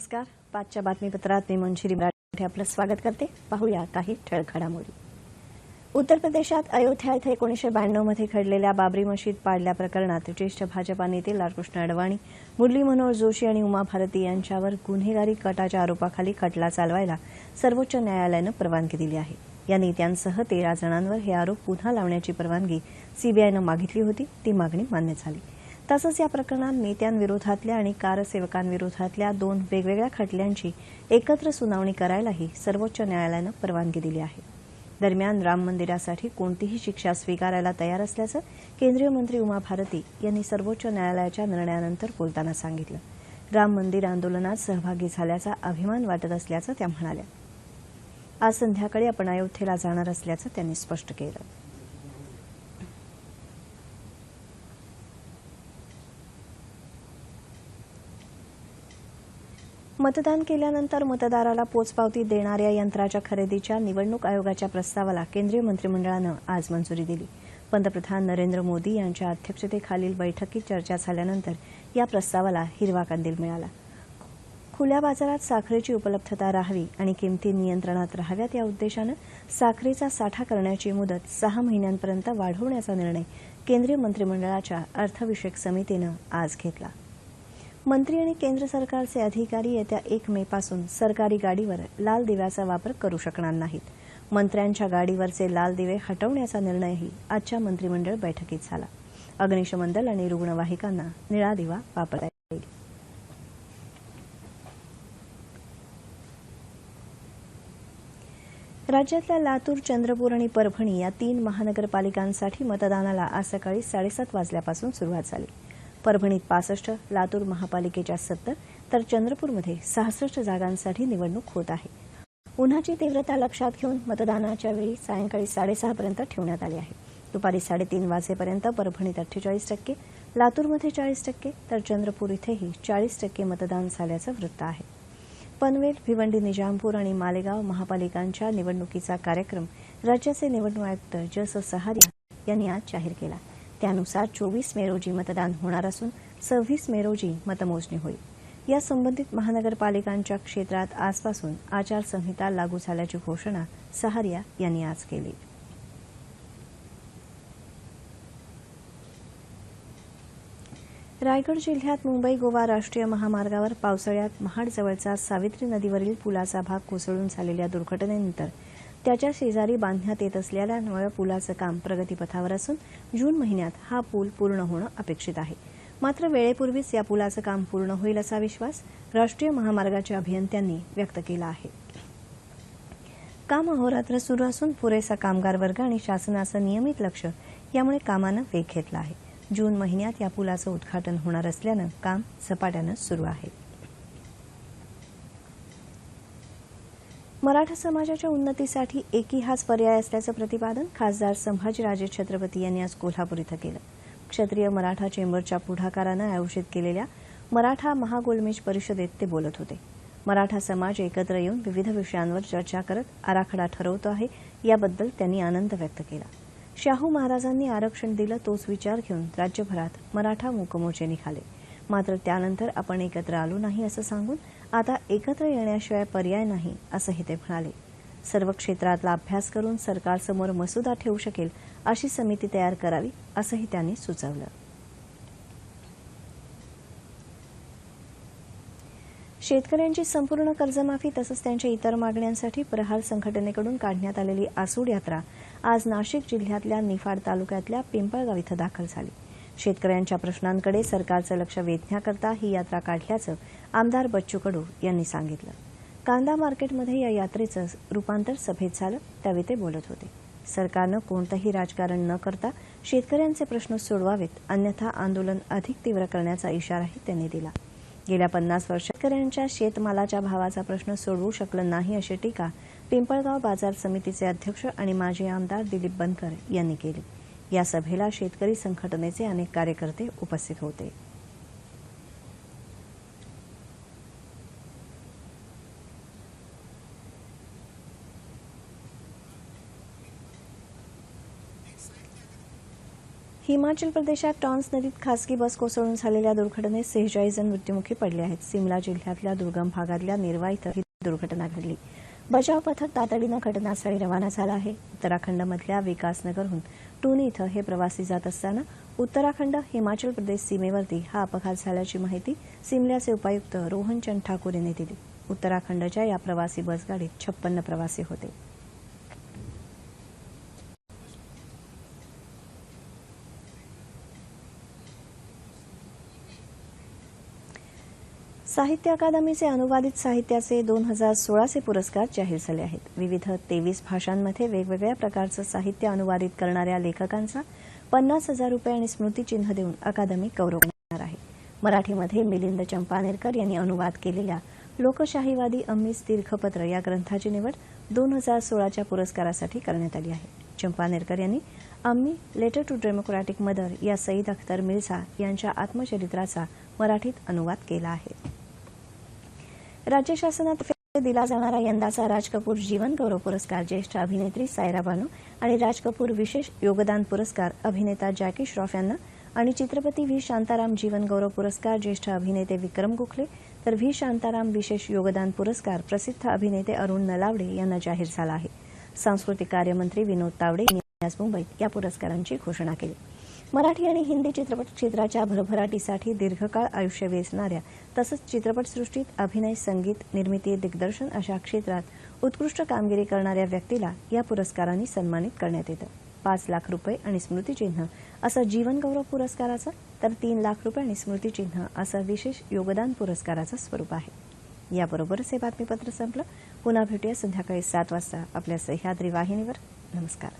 नमस्कार. पाचच्या बातमीपत्रात मी मंजिरी मराठे. आपलं स्वागत करते. पाहूया काही ठळक घडामोडी. उत्तर प्रदेशात अयोध्या इथं एकोणीसशे ब्याण्णवमध्ये घडलेल्या बाबरी मशीद पाडल्या प्रकरणात ज्येष्ठ भाजपा नेते लालकृष्ण अडवाणी मुरली मनोहर जोशी आणि उमा भारती यांच्यावर गुन्हेगारी कटाच्या आरोपाखाली खटला चालवायला सर्वोच्च न्यायालयानं परवानगी दिली आहे. या नेत्यांसह तेरा जणांवर हे आरोप पुन्हा लावण्याची परवानगी सीबीआयनं मागितली होती. ती मागणी मान्य झाली. तसंच या प्रकरणात नेत्यांविरोधातल्या आणि कारसेवकांविरोधातल्या दोन वेगवेगळ्या खटल्यांची एकत्र सुनावणी करायलाही सर्वोच्च न्यायालयानं परवानगी दिली आहे. दरम्यान राम मंदिरासाठी कोणतीही शिक्षा स्वीकारायला तयार असल्याचं केंद्रीय मंत्री उमा भारती यांनी सर्वोच्च न्यायालयाच्या निर्णयानंतर बोलताना सांगितलं. राम मंदिर आंदोलनात सहभागी झाल्याचा अभिमान वाटत असल्याचं त्या म्हणाल्या. आज संध्याकाळी आपण अयोध्येला जाणार असल्याचं त्यांनी स्पष्ट केलं. मतदान केल्यानंतर मतदाराला पोचपावती देणाऱ्या यंत्राच्या खरेदीच्या निवडणूक आयोगाच्या प्रस्तावाला केंद्रीय मंत्रिमंडळानं आज मंजुरी दिली. पंतप्रधान नरेंद्र मोदी यांच्या अध्यक्षतेखालील बैठकीत चर्चा झाल्यानंतर या प्रस्तावाला हिरवा कंदील मिळाला. खुल्या बाजारात साखरेची उपलब्धता राहावी आणि किमती नियंत्रणात राहाव्यात या उद्देशानं साखरेचा साठा करण्याची मुदत सहा महिन्यांपर्यंत वाढवण्याचा निर्णय केंद्रीय मंत्रिमंडळाच्या अर्थविषयक समितीनं आज घेतला. मंत्री आणि केंद्र सरकारचे अधिकारी येत्या एक मे पासून सरकारी गाडीवर लाल दिव्याचा वापर करू शकणार नाहीत. मंत्र्यांच्या गाडीवरचे लाल दिवे हटवण्याचा निर्णयही आजच्या मंत्रिमंडळ बैठकीत झाला. अग्निशमन दल आणि रुग्णवाहिकांना निळा दिवा वापरता येईल. राज्यातल्या लातूर चंद्रपूर आणि परभणी या तीन महानगरपालिकांसाठी मतदानाला आज सकाळी साडेसात वाजल्यापासून सुरुवात झाली. परभणीत पासष्ट लातूर महापालिकेच्या सत्तर तर चंद्रपूरमध्ये सहासष्ट जागांसाठी निवडणूक होत आहे. उन्हाची तीव्रता लक्षात घेऊन मतदानाच्या वेळी सायंकाळी साडेसहापर्यंत ठेवण्यात आली आहे. दुपारी साडेतीन वाजेपर्यंत परभणीत अठ्ठेचाळीस टक्के लातूरमध्ये चाळीस टक्के तर चंद्रपूर इथेही चाळीस टक्के मतदान झाल्याचं वृत्त आहे. पनवेल भिवंडी निजामपूर आणि मालेगाव महापालिकांच्या निवडणुकीचा कार्यक्रम राज्याचे निवडणूक आयुक्त जस सहारिया यांनी आज जाहीर केला. त्यानुसार चोवीस मे रोजी मतदान होणार असून सव्वीस मे रोजी मतमोजणी होईल. या संबंधित महानगरपालिकांच्या क्षेत्रात आजपासून आचारसंहिता लागू झाल्याची घोषणा सहारिया यांनी आज केली. रायगड जिल्ह्यात मुंबई गोवा राष्ट्रीय महामार्गावर पावसाळ्यात महाडजवळचा सावित्री नदीवरील पुलाचा भाग कोसळून झालेल्या दुर्घटनेनंतर त्याच्या शेजारी बांधण्यात येत असलेल्या नव्या पुलाचं काम प्रगतीपथावर असून जून महिन्यात हा पूल पूर्ण होणं अपेक्षित आहे. मात्र वेळेपूर्वीच या पुलाचं काम पूर्ण होईल असा विश्वास राष्ट्रीय महामार्गाच्या अभियंत्यांनी व्यक्त केला आहे. काम अहोरात्र सुरू असून पुरेसा कामगार वर्ग आणि शासनाचं नियमित लक्ष यामुळे कामानं वेग घेतला आहे. जून महिन्यात या पुलाचं उद्घाटन होणार असल्यानं काम झपाट्यानं सुरू आहे. मराठा समाजाच्या उन्नतीसाठी एकी हाच पर्याय असल्याचं प्रतिपादन खासदार संभाजीराजे छत्रपती यांनी आज कोल्हापूर इथं केलं. क्षत्रिय मराठा चेंबरच्या पुढाकारानं आयोजित केलेल्या मराठा महागोलमेज परिषदेत ते बोलत होते. मराठा समाज एकत्र येऊन विविध विषयांवर चर्चा करत आराखडा ठरवतो आहे याबद्दल त्यांनी आनंद व्यक्त केला. शाहू महाराजांनी आरक्षण दिलं तोच विचार घेऊन राज्यभरात मराठा मूकमोर्चे निघाले मात्र त्यानंतर आपण एकत्र आलो नाही असं सांगून आता एकत्र येण्याशिवाय पर्याय नाही असंही ते म्हणाले. सर्व क्षेत्रातला अभ्यास करून सरकारसमोर मसुदा ठेवू शकेल अशी समिती तयार करावी असंही त्यांनी सुचवलं. शेतकऱ्यांची संपूर्ण कर्जमाफी तसंच त्यांच्या इतर मागण्यांसाठी प्रहार संघटनेकडून काढण्यात आलेली आसूड यात्रा आज नाशिक जिल्ह्यातल्या निफाड तालुक्यातल्या पिंपळगाव इथं दाखल झाली. शेतकऱ्यांच्या प्रश्नांकडे सरकारचं लक्ष वेधण्याकरता ही यात्रा काढल्याचं आमदार बच्चू कडू यांनी सांगितलं. कांदा मार्केटमध्ये या यात्रेचं रूपांतर सभेत झालं त्यावेळी ते बोलत होते. सरकारनं कोणतंही राजकारण न करता शेतकऱ्यांचे प्रश्न सोडवावेत अन्यथा आंदोलन अधिक तीव्र करण्याचा इशाराही त्यांनी दिला. गेल्या पन्नास वर्ष शेतकऱ्यांच्या शेतमालाच्या भावाचा प्रश्न सोडवू शकलं नाही अशी टीका पिंपळगाव बाजार समितीचे अध्यक्ष आणि माजी आमदार दिलीप बनकर यांनी केली. या सभेला शेतकरी संघटनेचे अनेक कार्यकर्ते उपस्थित होते. हिमाचल प्रदेशात टॉन्स नदीत खासगी बस कोसळून झालेल्या दुर्घटनेत सेहेचाळीस जण मृत्युमुखी पडले आहेत. सिमला जिल्ह्यातल्या दुर्गम भागातल्या निर्वा इथं ही दुर्घटना घडली. बचाव पथक तातडीनं घटनास्थळी रवाना झालं आहे. उत्तराखंडमधल्या विकासनगरहून टुनी इथं हे प्रवासी जात असताना उत्तराखंड हिमाचल प्रदेश सीमेवरती हा अपघात झाल्याची माहिती सिमल्याचे उपायुक्त रोहनचंद ठाकूर यांनी दिली. उत्तराखंडच्या या प्रवासी बसगाडीत छप्पन्न प्रवासी होते. साहित्य अकादमीचे अनुवादित साहित्याचे दोन हजार सोळाचे पुरस्कार जाहीर झाले आहेत. विविध तेवीस भाषांमध्ये वेगवेगळ्या प्रकारचं साहित्य अनुवादित करणाऱ्या लेखकांचा पन्नास हजार रुपये आणि स्मृतिचिन्ह देऊन अकादमी गौरव करणार आहे. मराठीमध्ये मिलिंद चंपानेरकर यांनी अनुवाद केलेल्या लोकशाहीवादी अम्मीच तीर्थपत्र या ग्रंथाची निवड दोन हजार सोळाच्या पुरस्कारासाठी करण्यात आली आहे. चंपानेरकर यांनी अम्मी लेटर टू डेमोक्रॅटिक मदर या सईद अख्तर मिर्झा यांच्या आत्मचरित्राचा मराठीत अनुवाद केला आहे. राज्य शासनातर्फे दिला जाणारा यंदाचा राज कपूर जीवन गौरव पुरस्कार ज्येष्ठ अभिनेत्री सायरा बानू आणि राज कपूर विशेष योगदान पुरस्कार अभिनेता जॅकी श्रॉफ यांना आणि चित्रपती व्ही. शांताराम जीवन गौरव पुरस्कार ज्येष्ठ अभिनेते विक्रम गोखले तर व्ही. शांताराम विशेष योगदान पुरस्कार प्रसिद्ध अभिनेते अरुण नलावडे यांना जाहीर झाला आहे. सांस्कृतिक कार्यमंत्री विनोद तावडे यांनी आज मुंबईत या पुरस्कारांची घोषणा केली. मराठी आणि हिंदी चित्रपट क्षेत्राच्या भरभराटीसाठी दीर्घकाळ आयुष्य वेचणाऱ्या तसंच चित्रपटसृष्टीत अभिनय संगीत निर्मिती दिग्दर्शन अशा क्षेत्रात उत्कृष्ट कामगिरी करणाऱ्या व्यक्तीला या पुरस्कारांनी सन्मानित करण्यात येतं. पाच लाख रुपये आणि स्मृतिचिन्ह असं जीवनगौरव पुरस्काराचं तर तीन लाख रुपये आणि स्मृतिचिन्ह असं विशेष योगदान पुरस्काराचं स्वरूप आहे. याबरोबरच हे बातमीपत्र संपलं. पुन्हा भेटूया संध्याकाळी सात वाजता आपल्या सह्याद्री वाहिनीवर. नमस्कार.